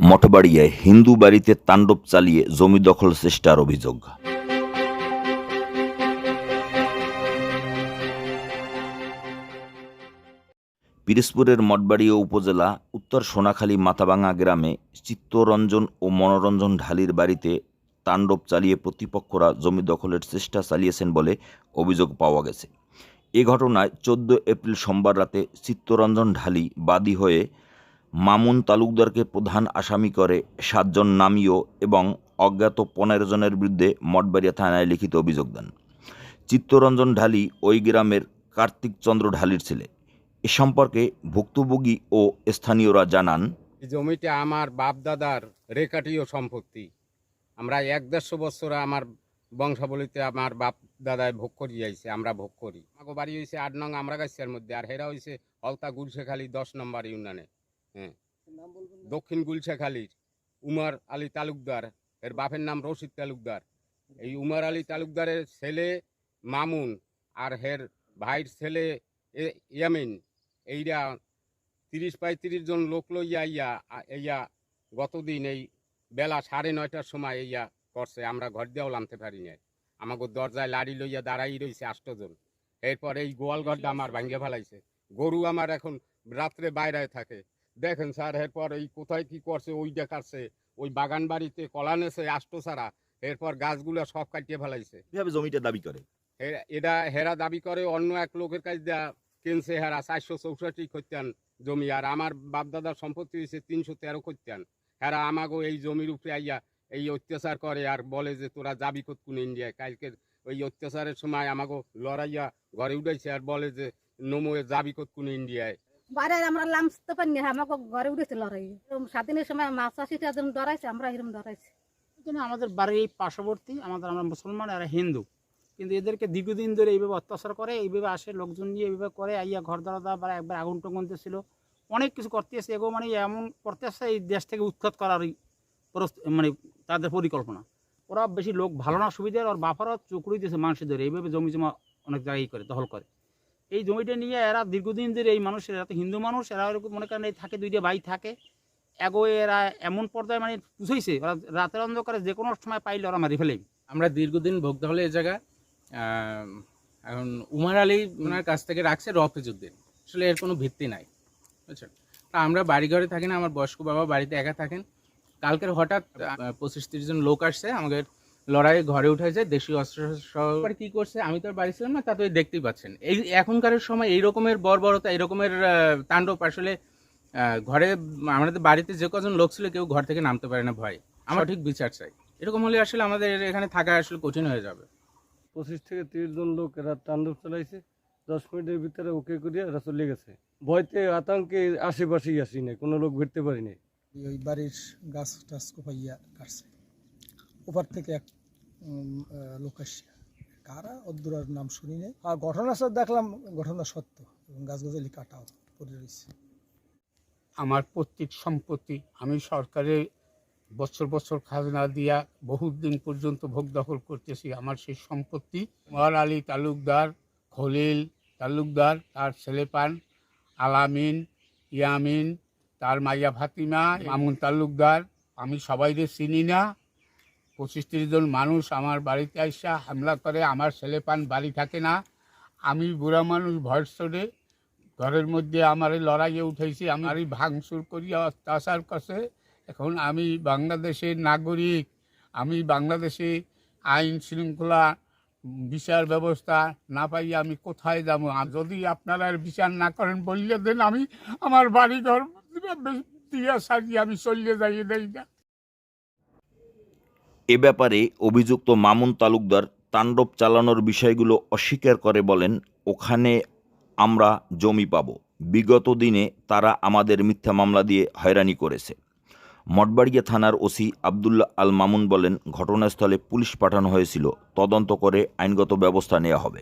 মঠবাড়িয়ায় হিন্দু বাড়িতে তাণ্ডব চালিয়ে জমি দখল চেষ্টার অভিযোগ। পিরোজপুরের মঠবাড়িয়া উপজেলা উত্তর সোনাখালী মাথাভাঙা গ্রামে চিত্তরঞ্জন ও মনোরঞ্জন ঢালির বাড়িতে তাণ্ডব চালিয়ে প্রতিপক্ষরা জমি দখলের চেষ্টা চালিয়েছেন বলে অভিযোগ পাওয়া গেছে। এ ঘটনায় চোদ্দ এপ্রিল সোমবার রাতে চিত্তরঞ্জন ঢালি বাদী হয়ে মামুন তালুকদারকে প্রধান আসামি করে সাতজন নামীয় এবং অজ্ঞাত পনেরো জনের বিরুদ্ধে মঠবাড়িয়া থানায় লিখিত অভিযোগ দেন। চিত্তরঞ্জন ঢালি ওই গ্রামের কার্তিক চন্দ্র ঢালির ছেলে। এ সম্পর্কে ভুক্তভোগী ও স্থানীয়রা জানান জমিটা আমার বাপ দাদার রেকাটীয় সম্পত্তি। আমরা এক দেড়শো বছর আমার বংশাবলিতে আমার বাপ দাদায় ভোগ করি যাইছে আমরা ভোগ করি। আমাকে বাড়ি হয়েছে আট নং আমরা গাছিয়ার মধ্যে, আর হেরা হয়েছে অলতা গুলশেখালী দশ নম্বর ইউনিয়নে। হ্যাঁ। দক্ষিণ গুলশেখালীর উমর আলী তালুকদার। এর বাপের নাম রশিদ তালুকদার। এই উমর আলী তালুকদারের ছেলে মামুন আর হের ভাইয়ের ছেলে ইয়ামিন। এইরা তিরিশ পঁয়ত্রিশ জন লোক লইয়া ইয়া ইয়া গতদিন এই বেলা সাড়ে নয়টার সময় ইয়া করছে। আমরা ঘর দিয়েও নামতে পারি নাই। আমাকে দরজায় লাড়ি লইয়া দাঁড়াই রয়েছে আষ্টজন এরপর এই গোয়াল ঘরটা আমার ভাঙ্গে ফেলাইছে। গরু আমার এখন রাত্রে বাইরে থাকে। দেখেন স্যার এরপর এই কোথায় কি করছে ওই দেখাচ্ছে ওই বাগান বাড়িতে কলা নেছে আষ্ট ছাড়া এরপর গাছগুলো সব কাটিয়ে ফেলাইছে। কীভাবে জমিটা দাবি করে? এটা হেরা দাবি করে অন্য এক লোকের কাছে দেয়া কিনছে হেরা চারশো চৌষট্টি করতেন জমি আর আমার বাপদাদার সম্পত্তি হয়েছে তিনশো তেরো করতেন হেরা আমাকেও এই জমির উপরে আইয়া এই অত্যাচার করে আর বলে যে তোরা যাবি কোন ইন্ডিয়ায়? কালকে ওই অত্যাচারের সময় আমাকেও লড়াইয়া ঘরে উঠেছে আর বলে যে নমো যাবি কোন ইন্ডিয়ায়? বাইরে আমরা লামতে পারিনি আমাকে ঘরে উঠেছে লড়াই স্বাধীনের সময় মাছ চাষিটা যেরকম ডরাইছে, আমরা এরকম ডরাইছি। এখানে আমাদের বাড়ির এই পার্শ্ববর্তী, আমাদের আমরা মুসলমান আর হিন্দু। কিন্তু এদেরকে দীর্ঘদিন ধরে এইভাবে অত্যাচার করে, এইভাবে আসে, লোকজন নিয়ে এইভাবে করে, আইয়া ঘর দরদা বা একবার আগুন টগুন ছিল অনেক কিছু করতে আসছে এগো মানে এমন করতে আসছে এই দেশ থেকে উৎখাত করার মানে তাদের পরিকল্পনা। ওরা বেশি লোক ভালো না সুবিধার ওর বাপারা চুকড়ি দিয়েছে মানুষের ধরে। এইভাবে জমি জমা অনেক জায়গায় করে, দখল করে। এই জমিটা নিয়ে এরা দীর্ঘদিন ধরে এই মানুষের, এরা তো হিন্দু মানুষ, এরা ওরকম মনে করেন এই থাকে দুইটা ভাই থাকে, এগো এরা এমন পর্যায়ে মানে বুঝাইছে ওরা রাতের অন্ধকারে যে কোনো সময় পাইলে ওরা মারি ফেলেই। আমরা দীর্ঘদিন ভোগ হলে এই জায়গা এখন উমার আলী ওনার কাছ থেকে রাখছে রফিজুদ্দিন আসলে এর কোনো ভিত্তি নাই, বুঝছেন? তা আমরা বাড়ি ঘরে থাকি না, আমার বয়স্ক বাবা বাড়িতে একা থাকেন। কালকের হঠাৎ পঁচিশ তিরিশ জন লোক আসছে, আমাদের লড়াই ঘরে উঠেছে দেশীয় অস্ত্র কি করছে? আমি তো আর বাড়ি ছিলাম না তা তো দেখতেই পাচ্ছেন। এই এখনকার সময় এই রকমের বর্বরতা এই রকমের তাণ্ডব আসলে ঘরে আমাদের বাড়িতে যে কজন লোক ছিল কেউ ঘর থেকে নামতে পারে না ভয়। আমার ঠিক বিচার চাই। এরকম হলে আসলে আমাদের এখানে থাকা আসলে কঠিন হয়ে যাবে। পঁচিশ থেকে তিরিশ জন লোক এরা তাণ্ডব চালাইছে দশ মিনিটের ভিতরে ওকে করিয়া এরা চলে গেছে। ভয়তে আতঙ্কে আশেপাশেই আসি নাই কোনো লোক ভিড়তে পারি নাই। ওই বাড়ির গাছ টাছ কোপাইয়া কাটছে। ওপার থেকে এক লোক আসছে কারা? অদ্দুরার নাম শুনি নাই। আর ঘটনা সব দেখলাম, ঘটনা সত্য, এবং গাছ গাছালি কাটাও, পড়ে রয়েছে। আমার পৈতৃক সম্পত্তি আমি সরকারের বছর বছর খাজনা দিয়া বহুত দিন পর্যন্ত ভোগ দখল করতেছি। আমার সেই সম্পত্তি মর আলী তালুকদার, খলিল তালুকদার, তার ছেলেপান আলামিন, ইয়ামিন, তার মাইয়া ফাতিমা, মামুন তালুকদার, আমি সবাইদের চিনি না। পঁচিশ তিরিশ জন মানুষ আমার বাড়িতে আসা হামলা করে, আমার ছেলেপান বাড়ি থাকে না। আমি বুড়া মানুষ ভয়ের চড়ে ঘরের মধ্যে আমার এই লড়াইয়ে উঠেছি। আমারই ভাঙচুর করিয়া অত্যাচার করছে। এখন আমি বাংলাদেশের নাগরিক। আমি বাংলাদেশে আইন শৃঙ্খলা বিচার ব্যবস্থা না পাই আমি কোথায় যাব? যদি আপনারা বিচার না করেন বললে দেন আমি আমার বাড়ি ঘর দিয়ে সাজিয়ে আমি চলিয়ে যাই দেই না। এ ব্যাপারে অভিযুক্ত মামুন তালুকদার তাণ্ডব চালানোর বিষয়গুলো অস্বীকার করে বলেন, ওখানে আমরা জমি পাব। বিগত দিনে তারা আমাদের মিথ্যা মামলা দিয়ে হয়রানি করেছে। মঠবাড়িয়া থানার ওসি আবদুল্লাহ আল মামুন বলেন, ঘটনাস্থলে পুলিশ পাঠানো হয়েছিল। তদন্ত করে আইনগত ব্যবস্থা নেওয়া হবে।